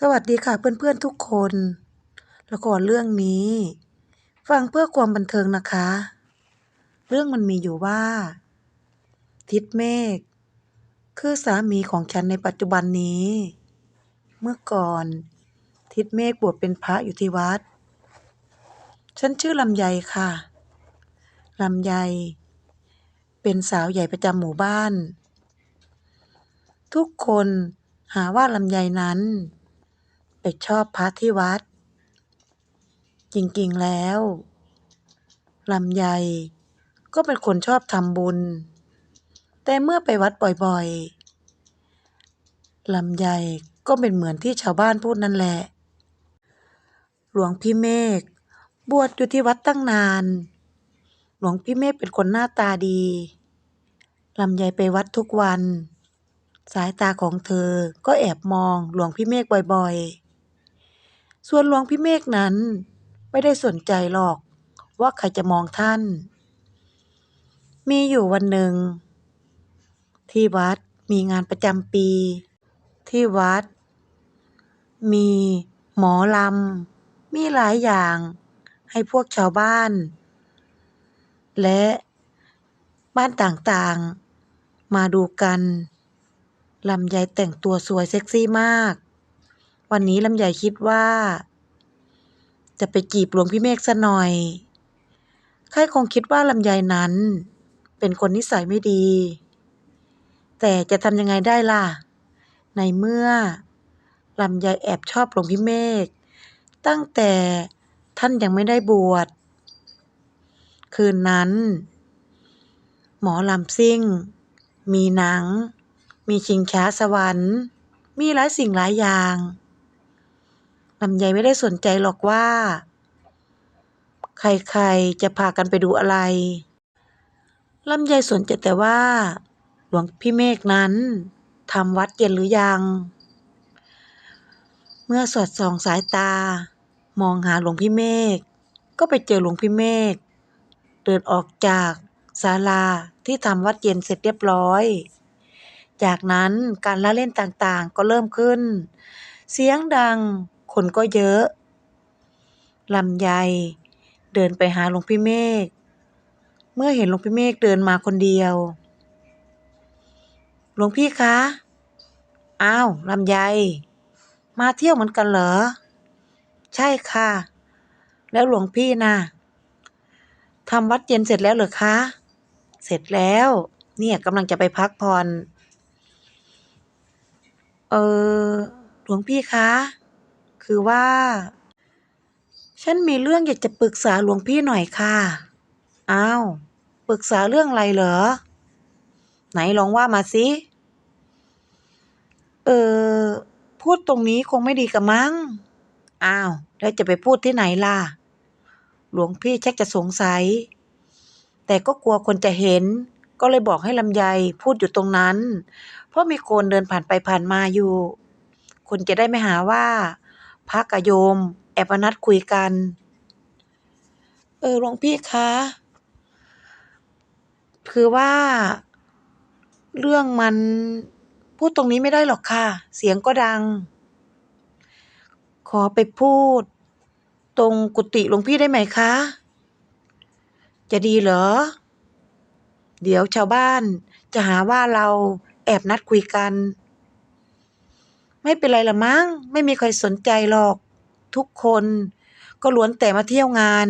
สวัสดีค่ะเพื่อนๆทุกคน ละครเรื่องนี้ ฟังเพื่อความบันเทิงนะคะ เรื่องมันมีอยู่ว่า ทิศเมฆคือสามีของฉันในปัจจุบันนี้ เมื่อก่อน ทิศเมฆบวชเป็นพระอยู่ที่วัด ฉันชื่อลำไยค่ะลำไย เป็นสาวใหญ่ประจำหมู่บ้าน ทุกคนหาว่าลำไยนั้น ไปชอบพระที่วัด จริงๆแล้วลำไยก็เป็นคนชอบทำบุญ แต่เมื่อไปวัดบ่อยๆลำไยก็เป็นเหมือนที่ชาวบ้านพูดนั่นแหละ หลวงพี่เมฆบวชอยู่ที่วัดตั้งนาน หลวงพี่เมฆเป็นคนหน้าตาดีลำไยไปวัดทุกวัน สายตาของเธอก็แอบมองหลวงพี่เมฆบ่อยๆ ส่วนหลวงพี่เมฆนั้น ไม่ได้สนใจหรอกว่าใครจะมองท่าน มีอยู่วันหนึ่ง ที่วัดมีงานประจำปี ที่วัด มีหมอลำ มีหลายอย่างให้พวกชาวบ้าน และบ้านต่างๆ มาดูกันลำไยแต่งตัวสวยเซ็กซี่มาก วันนี้ลำไยคิดว่า จะไปจีบหลวงพี่เมฆซะหน่อยใครคงคิดว่าลำไยนั้น เป็นคนนิสัยไม่ดี แต่จะทำยังไงได้ล่ะ ในเมื่อลำไยแอบชอบหลวงพี่เมฆตั้งแต่ท่านยังไม่ได้บวช คืนนั้น หมอลำซิ่ง มีหนัง มีชิงช้าสวรรค์ มีหลายสิ่งหลายอย่าง ลำไยไม่ได้สนใจหรอกว่า ใครๆจะพากันไปดูอะไรลำไยสนใจแต่ว่า หลวงพี่เมฆนั้นทำวัดเย็นหรือยัง เมื่อสอดส่องสายตา มองหาหลวงพี่เมฆก็ไปเจอหลวงพี่เมฆเดินออกจากศาลาที่ทำวัดเย็นเสร็จเรียบร้อย จากนั้นการละเล่นต่างๆก็เริ่มขึ้น เสียงดัง คนก็เยอะลำไย เดินไปหาหลวงพี่เมฆเมื่อเห็นหลวงพี่เมฆเดินมาคนเดียว หลวงพี่คะอ้าวลำไย มาเที่ยวเหมือนกันเหรอ ใช่ค่ะ แล้วหลวงพี่น่ะทำวัดเย็นเสร็จแล้วเหรอคะ เสร็จแล้ว เนี่ยกำลังจะไปพักผ่อน เออหลวงพี่คะ คือว่า ฉันมีเรื่องอยากจะปรึกษาหลวงพี่หน่อยค่ะ อ้าว ปรึกษาเรื่องอะไรเหรอ ไหนลองว่ามาสิเออพูดตรงนี้คงไม่ดีกะมั้ง อ้าว แล้วจะไปพูดที่ไหนล่ะ หลวงพี่ชักจะสงสัย แต่ก็กลัวคนจะเห็น ก็เลยบอกให้ลำไยพูดอยู่ตรงนั้น เพราะมีคนเดินผ่านไปผ่านมาอยู่ คนจะได้ไม่หาว่า พระกับโยม แอบมานัดคุยกัน เออหลวงพี่คะคือว่า เรื่องมันพูดตรงนี้ไม่ได้หรอกค่ะ เสียงก็ดัง ขอไปพูด ตรงกุฏิหลวงพี่ได้ไหมคะ จะดีเหรอ เดี๋ยวชาวบ้านจะหาว่าเราแอบนัดคุยกัน ไม่เป็นไรละมั้งไม่มีใครสนใจหรอก ทุกคนก็ล้วนแต่มาเที่ยวงาน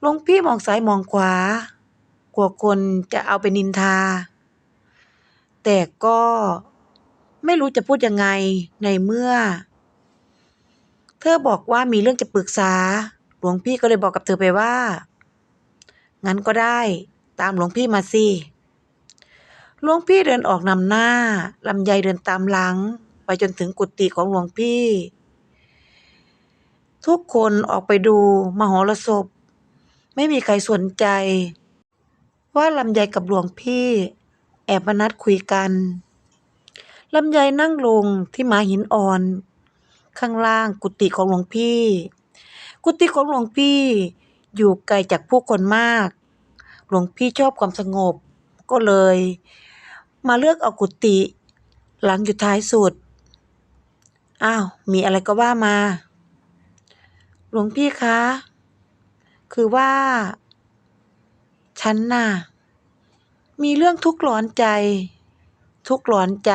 หลวงพี่มองซ้ายมองขวา กลัวคนจะเอาไปนินทา แต่ก็ไม่รู้จะพูดยังไงในเมื่อ เธอบอกว่ามีเรื่องจะปรึกษา หลวงพี่ก็เลยบอกกับเธอไปว่า งั้นก็ได้ ตามหลวงพี่มาสิ หลวงพี่เดินออกนำหน้าลำไยเดินตามหลัง ไปจนถึงกุฏิของหลวงพี่ ทุกคนออกไปดูมหรสพ ไม่มีใครสนใจ ว่าลำไยกับหลวงพี่ แอบมานัดคุยกันลำไยนั่งลงที่มาหินอ่อน ข้างล่างกุฏิของหลวงพี่ กุฏิของหลวงพี่อยู่ไกลจากผู้คนมาก หลวงพี่ชอบความสงบก็เลย มาเลือกเอากุฏิหลังอยู่ท้ายสุด อ้าว มีอะไรก็ว่ามา หลวงพี่คะ คือว่า ฉันน่ะ มีเรื่องทุกข์ร้อนใจ ทุกข์ร้อนใจ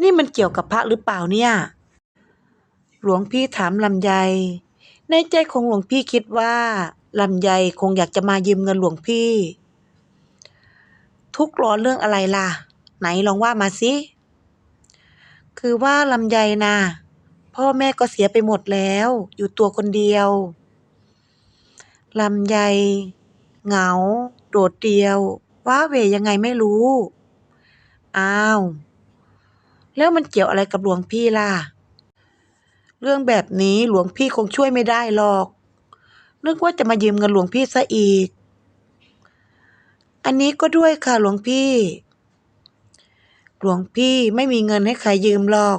นี่มันเกี่ยวกับพระหรือเปล่าเนี่ย หลวงพี่ถามลำไย ในใจของหลวงพี่คิดว่าลำไยคงอยากจะมายืมเงินหลวงพี่ ทุกข์ร้อนเรื่องอะไรล่ะ ไหนลองว่ามาสิคือว่าลำไยน่ะพ่อแม่ก็เสียไปหมดแล้ว อยู่ตัวคนเดียวลำไยเหงา โดดเดี่ยว ว้าเวยังไงไม่รู้ อ้าว แล้วมันเกี่ยวอะไรกับหลวงพี่ล่ะ เรื่องแบบนี้หลวงพี่คงช่วยไม่ได้หรอก นึกว่าจะมายืมเงินหลวงพี่ซะอีก อันนี้ก็ด้วยค่ะหลวงพี่ หลวงพี่ไม่มีเงินให้ใครยืมหรอก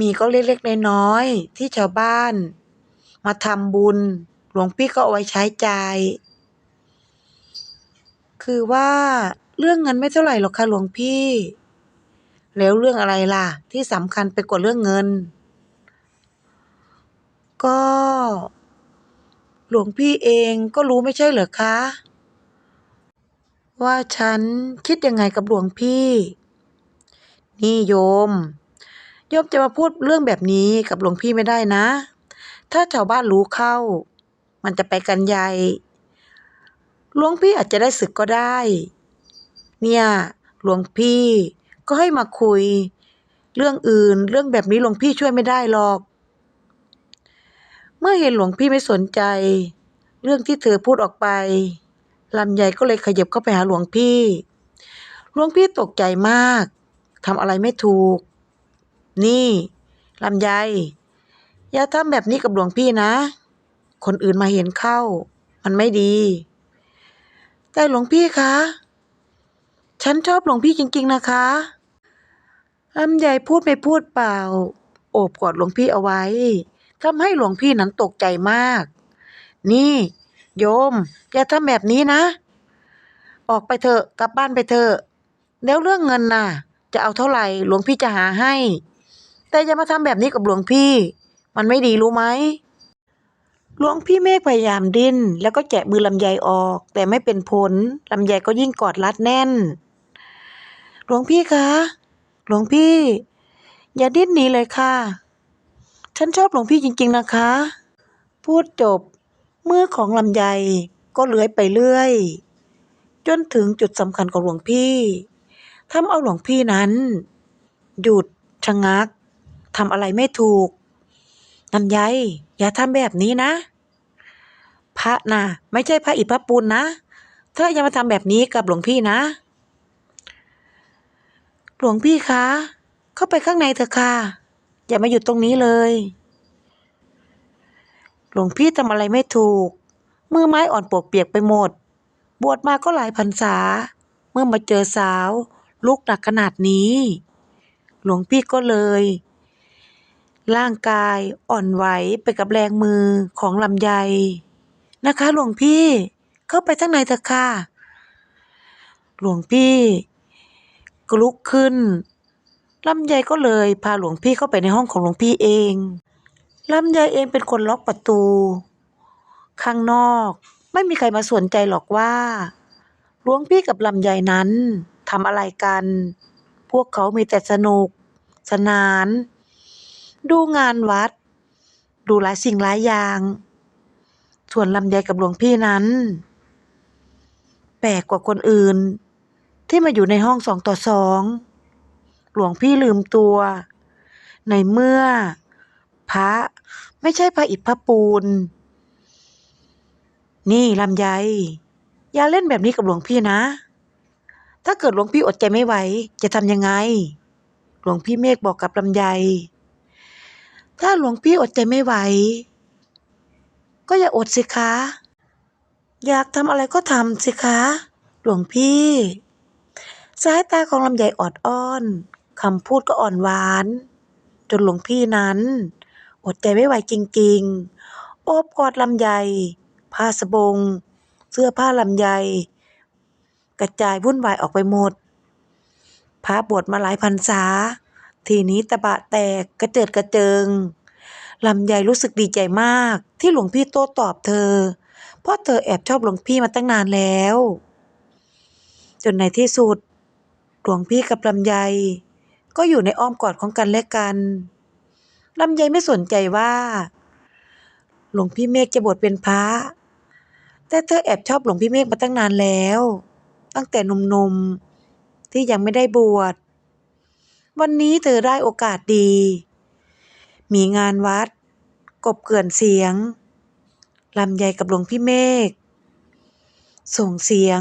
มีก็เล็กๆน้อยๆที่ชาวบ้าน มาทำบุญ หลวงพี่ก็เอาไว้ใช้จ่าย คือว่าเรื่องเงินไม่เท่าไหร่หรอกค่ะหลวงพี่ แล้วเรื่องอะไรล่ะ ที่สำคัญไปกว่าเรื่องเงิน ก็ หลวงพี่เองก็รู้ไม่ใช่เหรอคะ ว่าฉันคิดยังไงกับหลวงพี่ นี่โยม โยมจะมาพูดเรื่องแบบนี้กับหลวงพี่ไม่ได้นะ ถ้าชาวบ้านรู้เข้า มันจะไปกันใหญ่หลวงพี่อาจจะได้ศึกก็ได้ เนี่ยหลวงพี่ก็ให้มาคุย เรื่องอื่น เรื่องแบบนี้หลวงพี่ช่วยไม่ได้หรอก เมื่อเห็นหลวงพี่ไม่สนใจ เรื่องที่เธอพูดออกไป ลำไยก็เลยขยับเข้าไปหาหลวงพี่ หลวงพี่ตกใจมากทำอะไรไม่ถูก นี่ลำไยอย่าทำแบบนี้กับหลวงพี่นะ คนอื่นมาเห็นเข้า มันไม่ดี แต่หลวงพี่คะ ฉันชอบหลวงพี่จริง ๆ นะคะลำไยพูดไม่พูดเปล่า โอบกอดหลวงพี่เอาไว้ทำให้หลวงพี่นั้นตกใจมาก นี่ โยม อย่าทำแบบนี้นะ ออกไปเถอะกลับบ้านไปเถอะแล้วเรื่องเงินน่ะ จะเอาเท่าไหร่ หลวงพี่จะหาให้ แต่อย่ามาทำแบบนี้กับหลวงพี่ มันไม่ดีรู้ไหมหลวงพี่เมฆพยายามดิ้น แล้วก็แกะมือลำไยออก แต่ไม่เป็นผลลำไยก็ยิ่งกอดรัดแน่น หลวงพี่คะหลวงพี่ อย่าดิ้นหนีเลยค่ะ ฉันชอบหลวงพี่จริง ๆ นะคะ พูดจบ มือของลำไยก็เลื้อยไปเรื่อย จนถึงจุดสำคัญของหลวงพี่ทำเอาหลวงพี่นั้น หยุดชะงักทำอะไรไม่ถูกลำไยอย่าทำแบบนี้นะ พระนะไม่ใช่พระอิฐพระปูนนะ เธออย่ามาทำแบบนี้กับหลวงพี่นะ หลวงพี่คะ เข้าไปข้างในเถอะค่ะ อย่ามาหยุดตรงนี้เลย หลวงพี่ทำอะไรไม่ถูก มือไม้อ่อนปวกเปียกไปหมด บวชมาก็หลายพรรษา เมื่อมาเจอสาว ลูกหนักขนาดนี้ หลวงพี่ก็เลย ร่างกายอ่อนไหวไปกับแรงมือของลำไย นะคะ หลวงพี่เข้าไปข้งในเถอะค่ะ หลวงพี่กลุกขึ้นลำไยก็เลยพาหลวงพี่เข้าไปในห้องของหลวงพี่เอง ลำไยเองเป็นคนล็อกประตู ข้างนอกไม่มีใครมาสนใจหรอกว่าหลวงพี่กับลำไยนั้นทำอะไรกัน พวกเขามีแต่สนุก สนาน ดูงานวัด ดูหลายสิ่งหลายอย่าง ส่วนลำไยกับหลวงพี่นั้น แปลกกว่าคนอื่น ที่มาอยู่ในห้องสองต่อสอง หลวงพี่ลืมตัว ในเมื่อ พระ ไม่ใช่พระอิฐพระปูน นี่ลำไย อย่าเล่นแบบนี้กับหลวงพี่นะ ถ้าเกิดหลวงพี่อดใจไม่ไหว จะทำยังไง หลวงพี่เมฆบอกกับลำไย ถ้าหลวงพี่อดใจไม่ไหว ก็อย่าอดสิคะ อยากทำอะไรก็ทำสิคะ หลวงพี่สายตาของลำไยออดอ้อนคำพูดก็อ่อนหวาน จนหลวงพี่นั้น อดใจไม่ไหวจริงๆ โอบกอดลำไย ผ้าสบง เสื้อผ้าลำไย กระจายวุ่นวายออกไปหมด พระบวชมาหลายพรรษา ทีนี้ตะบะแตกกระเจิดกระเจิงลำไยรู้สึกดีใจมากที่หลวงพี่โต้ตอบเธอ เพราะเธอแอบชอบหลวงพี่มาตั้งนานแล้ว จนในที่สุด หลวงพี่กับลำไย ก็อยู่ในอ้อมกอดของกันและกัน ลำไยไม่สนใจว่า หลวงพี่เมฆจะบวชเป็นพระ แต่เธอแอบชอบหลวงพี่เมฆมาตั้งนานแล้ว ตั้งแต่นุ่มๆที่ยังไม่ได้บวช วันนี้เธอได้โอกาสดี มีงานวัด กบเกื่อนเสียงลำไยกับหลวงพี่เมฆส่งเสียง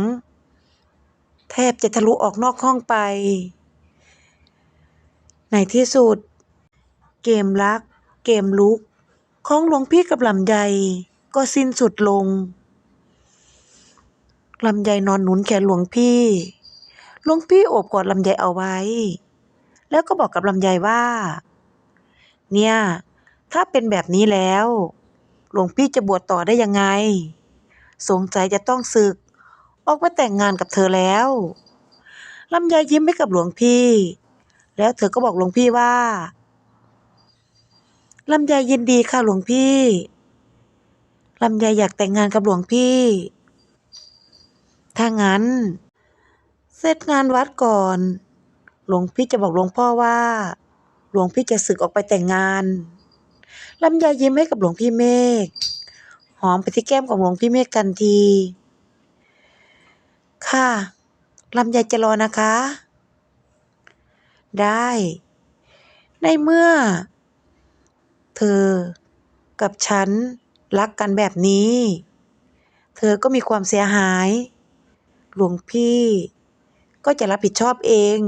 แทบจะทะลุออกนอกห้องไป ในที่สุด เกมรัก เกมลุก ของหลวงพี่กับลำไยก็สิ้นสุดลง ลำไยนอนหนุนแขนหลวงพี่ หลวงพี่โอบกอดลำไยเอาไว้ แล้วก็บอกกับลำไยว่า เนี่ย ถ้าเป็นแบบนี้แล้ว หลวงพี่จะบวชต่อได้ยังไง สงสัยจะต้องศึก ออกมาแต่งงานกับเธอแล้วลำไยยิ้มให้กับหลวงพี่ แล้วเธอก็บอกหลวงพี่ว่า ลำไยยินดีค่ะหลวงพี่ลำไยอยากแต่งงานกับหลวงพี่ ถ้างั้น เสร็จงานวัดก่อน หลวงพี่จะบอกหลวงพ่อว่า หลวงพี่จะสึกออกไปแต่งงานลำไยยิ้มให้กับหลวงพี่เมฆหอมไปที่แก้มของหลวงพี่เมฆทันที ค่ะลำไยจะรอนะคะ ได้ ในเมื่อ เธอ กับฉันรักกันแบบนี้ เธอก็มีความเสียหาย หลวงพี่ ก็จะรับผิดชอบเอง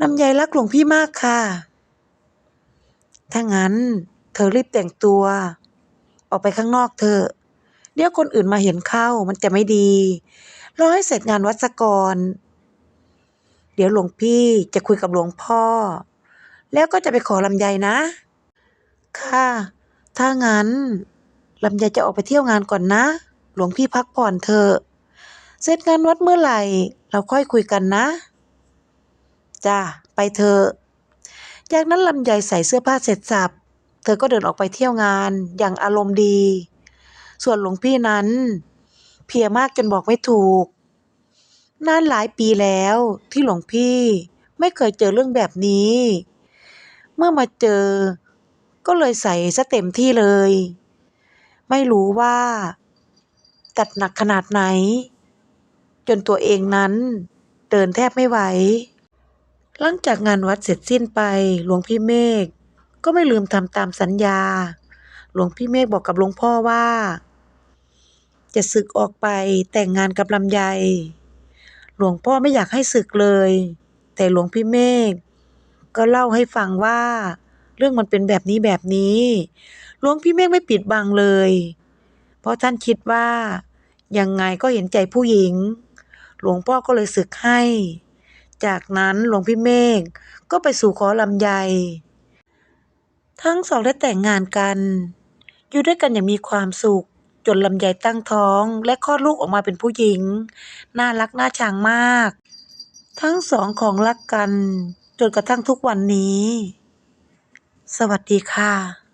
ลำไยรักหลวงพี่มากค่ะ ถ้างั้น เธอรีบแต่งตัว ออกไปข้างนอกเถอเดี๋ยวคนอื่นมาเห็นเข้ามันจะไม่ดีรอให้เสร็จงานวัดซะก่อนเดี๋ยวหลวงพี่จะคุยกับหลวงพ่อ แล้วก็จะไปขอลำไยนะ ค่ะ ถ้างั้นลำไยจะออกไปเที่ยวงานก่อนนะ หลวงพี่พักผ่อนเถอะเสร็จงานวัดเมื่อไหร่ เราค่อยคุยกันนะ จ้าไปเถอะจากนั้นลำไยใส่เสื้อผ้าเสร็จสับ เธอก็เดินออกไปเที่ยวงานอย่างอารมณ์ดี ส่วนหลวงพี่นั้น เพียมากจนบอกไม่ถูก นานหลายปีแล้วที่หลวงพี่ไม่เคยเจอเรื่องแบบนี้ เมื่อมาเจอ ก็เลยใส่ซะเต็มที่เลย ไม่รู้ว่า จัดหนักขนาดไหน จนตัวเองนั้น เดินแทบไม่ไหว หลังจากงานวัดเสร็จสิ้นไปหลวงพี่เมฆก็ไม่ลืมทำตามสัญญา หลวงพี่เมฆบอกกับหลวงพ่อว่า จะสึกออกไปแต่งงานกับลำไย หลวงพ่อไม่อยากให้สึกเลย แต่หลวงพี่เมฆ ก็เล่าให้ฟังว่า เรื่องมันเป็นแบบนี้แบบนี้หลวงพี่เมฆไม่ปิดบังเลย เพราะท่านคิดว่ายังไงก็เห็นใจผู้หญิง หลวงพ่อก็เลยสึกให้ จากนั้นหลวงพี่เมฆก็ไปสู่ขอลำไย ทั้งสองได้แต่งงานกัน อยู่ด้วยกันอย่างมีความสุข จนลำไยตั้งท้อง และคลอดลูกออกมาเป็นผู้หญิง น่ารักน่าชังมาก ทั้งสองของรักกัน จนกระทั่งทุกวันนี้ สวัสดีค่ะ